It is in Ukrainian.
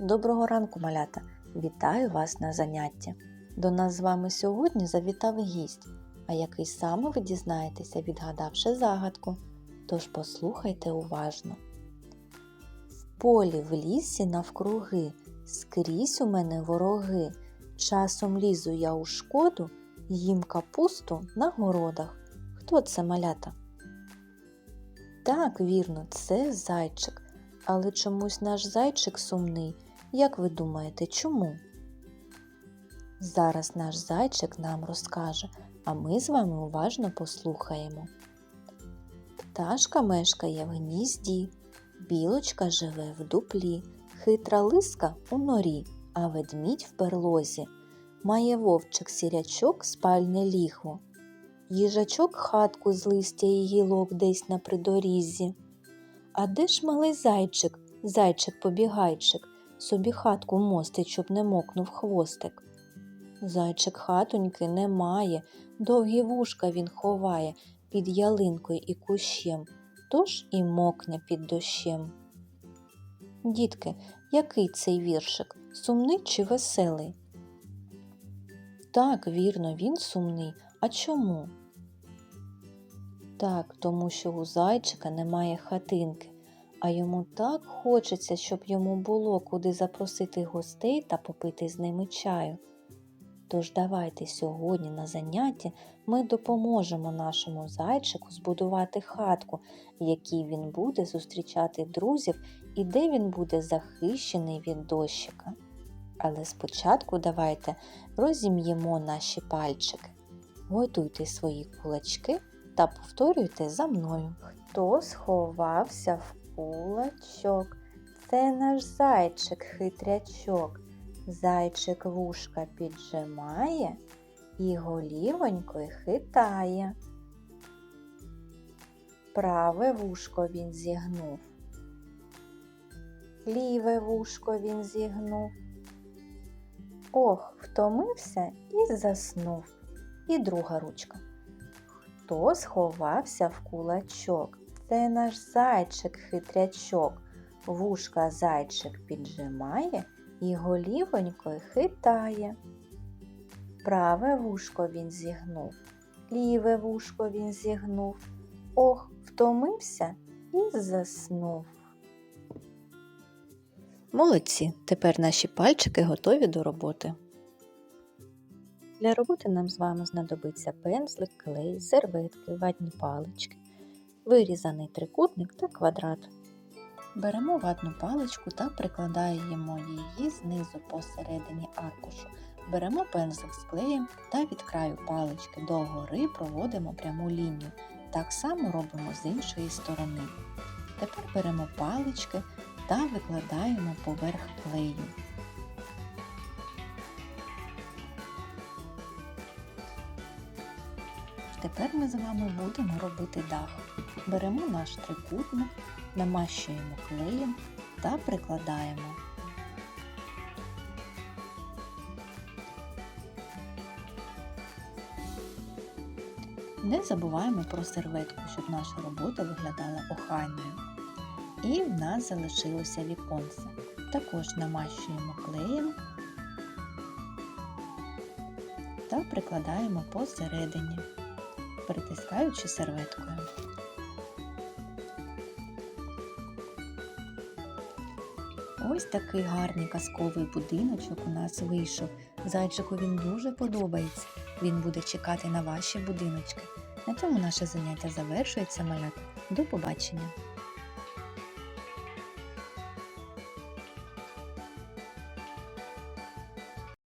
Доброго ранку, малята! Вітаю вас на занятті. До нас з вами сьогодні завітав гість, а який саме ви дізнаєтеся, відгадавши загадку. Тож послухайте уважно. В полі, в лісі навкруги, скрізь у мене вороги. Часом лізу я у шкоду, їм капусту на городах. Хто це малята? Так, вірно, це зайчик. Але чомусь наш зайчик сумний. Як ви думаєте, чому? Зараз наш зайчик нам розкаже, а ми з вами уважно послухаємо. Пташка мешкає в гнізді, білочка живе в дуплі, хитра лиска у норі, а ведмідь в берлозі. Має вовчик сірячок спальне ліхво. Їжачок хатку з листя і гілок десь на придоріжжі. А де ж малий зайчик, зайчик-побігайчик, собі хатку мостить, щоб не мокнув хвостик? Зайчик хатоньки не має, довгі вушка він ховає під ялинкою і кущем, тож і мокне під дощем. Дітки, який цей віршик? Сумний чи веселий? Так, вірно, він сумний. А чому? Так, тому що у зайчика немає хатинки, а йому так хочеться, щоб йому було куди запросити гостей та попити з ними чаю. Тож давайте сьогодні на занятті ми допоможемо нашому зайчику збудувати хатку, в якій він буде зустрічати друзів і де він буде захищений від дощика. Але спочатку давайте розім'ємо наші пальчики. Готуйте свої кулачки та повторюйте за мною. Хто сховався в кулачок? Це наш зайчик хитрячок. Зайчик вушка піджимає і голівонькою хитає. Праве вушко він зігнув. Ліве вушко він зігнув. Ох, втомився і заснув. І друга ручка. Хто сховався в кулачок? Це наш зайчик хитрячок. Вушка зайчик піджимає і голівонькою хитає. Праве вушко він зігнув, ліве вушко він зігнув. Ох, втомився і заснув. Молодці, тепер наші пальчики готові до роботи. Для роботи нам з вами знадобиться пензлик, клей, серветки, ватні палички, вирізаний трикутник та квадрат. Беремо ватну паличку та прикладаємо її знизу посередині аркушу. Беремо пензлик з клеєм та від краю палички до гори проводимо пряму лінію. Так само робимо з іншої сторони. Тепер беремо палички та викладаємо поверх клею. Тепер ми з вами будемо робити дах. Беремо наш трикутник, намащуємо клеєм та прикладаємо. Не забуваємо про серветку, щоб наша робота виглядала охайною. І в нас залишилося віконце. Також намащуємо клеєм та прикладаємо посередині, притискаючи серветкою. Ось такий гарний казковий будиночок у нас вийшов. Зайчику він дуже подобається. Він буде чекати на ваші будиночки. На цьому наше заняття завершується, малята. До побачення!